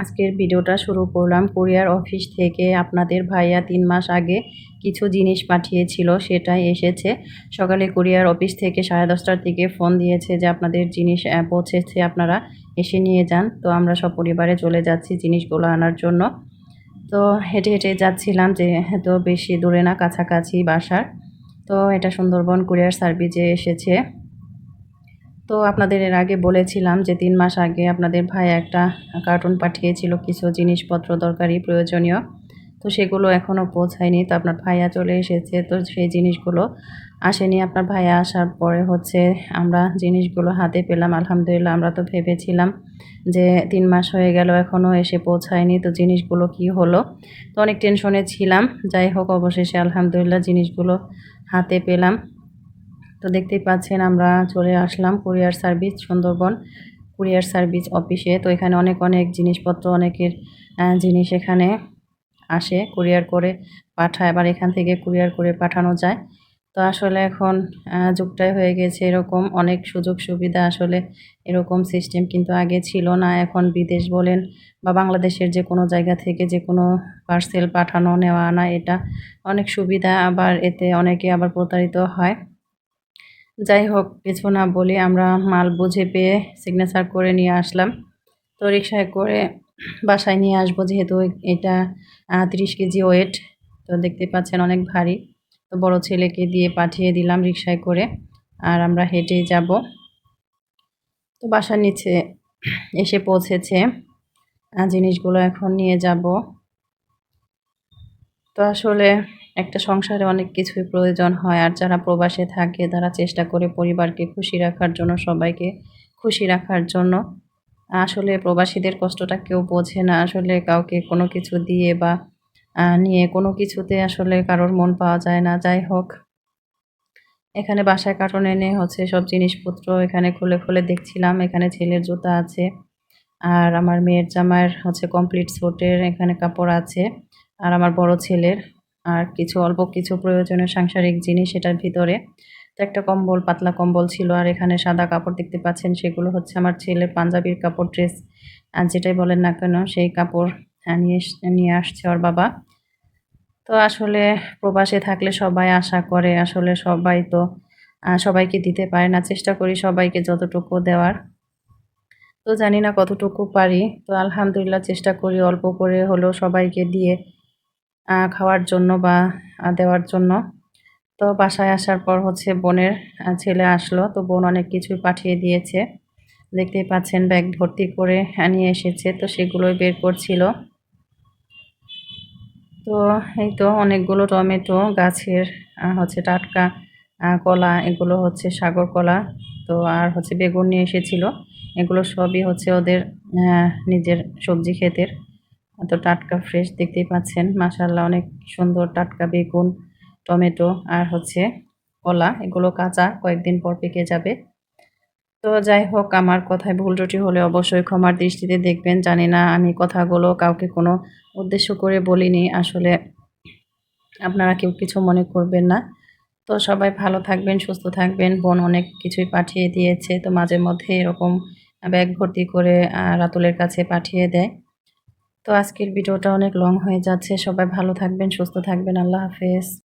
আজকের ভিডিওটা শুরু করলাম। কুরিয়ার অফিস থেকে আপনাদের ভাইয়া তিন মাস আগে কিছু জিনিস পাঠিয়েছিল, সেটাই এসেছে। সকালে কুরিয়ার অফিস থেকে সাড়ে দশটার দিকে ফোন দিয়েছে যে আপনাদের জিনিস পৌঁছেছে, আপনারা এসে নিয়ে যান। তো আমরা সব পরিবারে চলে যাচ্ছি জিনিসগুলো আনার জন্য। তো হেঁটে হেঁটে যাচ্ছিলাম যে তো বেশি দূরে না, কাছাকাছি বাসার। তো এটা সুন্দরবন কুরিয়ার সার্ভিসে এসেছে। তো আপনাদের এর আগে বলেছিলাম যে তিন মাস আগে আপনাদের ভাই একটা কার্টুন পাঠিয়েছিল, কিছু জিনিসপত্র দরকারি, প্রয়োজনীয়। তো সেগুলো এখনও পৌঁছায়নি, তো আপনার ভাইয়া চলে এসেছে, তো সেই জিনিসগুলো আসেনি। আপনার ভাইয়া আসার পরে হচ্ছে আমরা জিনিসগুলো হাতে পেলাম, আলহামদুলিল্লাহ আমরা তো ভেবেছিলাম যে তিন মাস হয়ে গেল এখনও এসে পৌঁছায়নি, তো জিনিসগুলো কি হলো? তো অনেক টেনশনে ছিলাম, যাই হোক অবশেষে আলহামদুলিল্লাহ জিনিসগুলো হাতে পেলাম। তো দেখতেই পাচ্ছেন আমরা চলে আসলাম courier service Sundarban courier service অফিসে। তো এখানে অনেক অনেক জিনিসপত্র, অনেকের জিনিস এখানে আসে কুরিয়ার করে পাঠায়, আবার এখান থেকে কুরিয়ার করে পাঠানো যায়। তো আসলে এখন যুগটাই হয়ে গেছে এরকম, অনেক সুযোগ সুবিধা আসলে এরকম সিস্টেম কিন্তু আগে ছিল না। এখন বিদেশ বলেন বা বাংলাদেশের যে কোনো জায়গা থেকে যে কোনো পার্সেল পাঠানো, নেওয়া, আনা, এটা অনেক সুবিধা। আবার এতে অনেকে আবার প্রতারিত হয়। যাই হোক, কিছু না বলি আমরা মাল বুঝে পেয়ে সিগনেচার করে নিয়ে আসলাম। তো রিক্সায় করে বাসায় নিয়ে আসব যেহেতু এটা তিরিশ কেজি ওয়েট তো দেখতে পাচ্ছেন অনেক ভারী। তো বড় ছেলেকে দিয়ে পাঠিয়ে দিলাম রিক্সায় করে আর আমরা হেঁটেই যাব। তো বাসার নিচে এসে পৌঁছেছে জিনিসগুলো এখন নিয়ে যাব। তো আসলে একটা সংসারে অনেক কিছুই প্রয়োজন হয় আর যারা প্রবাসে থাকে, তারা চেষ্টা করে পরিবারকে খুশি রাখার জন্য, সবাইকে খুশি রাখার জন্য। আসলে প্রবাসীদের কষ্টটা কেউ বোঝে না। আসলে কাউকে কোনো কিছু দিয়ে বা নিয়ে কোনো কিছুতে আসলে কারোর মন পাওয়া যায় না। যাই হোক, এখানে বাসায় কার্টন এনে হচ্ছে সব জিনিসপত্র এখানে খুলে খুলে দেখছিলাম। এখানে ছেলের জুতা আছে আর আমার মেয়ের জামার হচ্ছে কমপ্লিট স্যুটের এখানে কাপড় আছে। আর আমার বড় ছেলের আর কিছু অল্প কিছু প্রয়োজনীয় সাংসারিক জিনিস এটার ভিতরে। তো একটা কম্বল, পাতলা কম্বল ছিল আর এখানে সাদা কাপড় দেখতে পাচ্ছেন, সেগুলো হচ্ছে আমার ছেলের পাঞ্জাবির কাপড় ড্রেস। যেটাই বলেন না কেন, সেই কাপড় নিয়ে এস- নিয়ে আসছে ওর বাবা। তো আসলে প্রবাসে থাকলে সবাই আশা করে, আসলে সবাই তো সবাইকে দিতে পারে না। চেষ্টা করি সবাইকে যতটুকু দেওয়ার। তো জানি না কতটুকু পারি। তো আলহামদুলিল্লাহ চেষ্টা করি অল্প করে হলেও সবাইকে দিয়ে খাওয়ার জন্য বা দেওয়ার জন্য। তো বাসায় আসার পর হচ্ছে বোনের ছেলে আসলো। তো বোন অনেক কিছুই পাঠিয়ে দিয়েছে। দেখতেই পাচ্ছেন ব্যাগ ভর্তি করে নিয়ে এসেছে। তো সেগুলোই বের করছিল। তো এই তো অনেকগুলো টমেটো, গাছের হচ্ছে টাটকা কলা, এগুলো হচ্ছে সাগর কলা। তো আর হচ্ছে বেগুন নিয়ে এসেছিল। এগুলো সবই হচ্ছে ওদের নিজের সবজি ক্ষেতের। তো টাটকা ফ্রেশ দেখতেই পাচ্ছেন। মাসাল্লাহ অনেক সুন্দর টাটকা বেগুন, টমেটো আর হচ্ছে কলা। এগুলো কাঁচা, কয়েকদিন পর পেকে যাবে। তো যাই হোক, আমার কথায় ভুল ত্রুটি হলে অবশ্যই ক্ষমার দৃষ্টিতে দেখবেন। জানি না আমি কথাগুলো কাউকে কোনো উদ্দেশ্য করে বলিনি। আসলে আপনারা কেউ কিছু মনে করবেন না। তো সবাই ভালো থাকবেন, সুস্থ থাকবেন। বোন অনেক কিছুই পাঠিয়ে দিয়েছে। তো মাঝে মধ্যে এরকম ব্যাগ ভর্তি করে রাতুলের কাছে পাঠিয়ে দেয়। তো আজকের ভিডিওটা অনেক লং হয়ে যাচ্ছে। সবাই ভালো থাকবেন সুস্থ থাকবেন। আল্লাহ হাফেজ।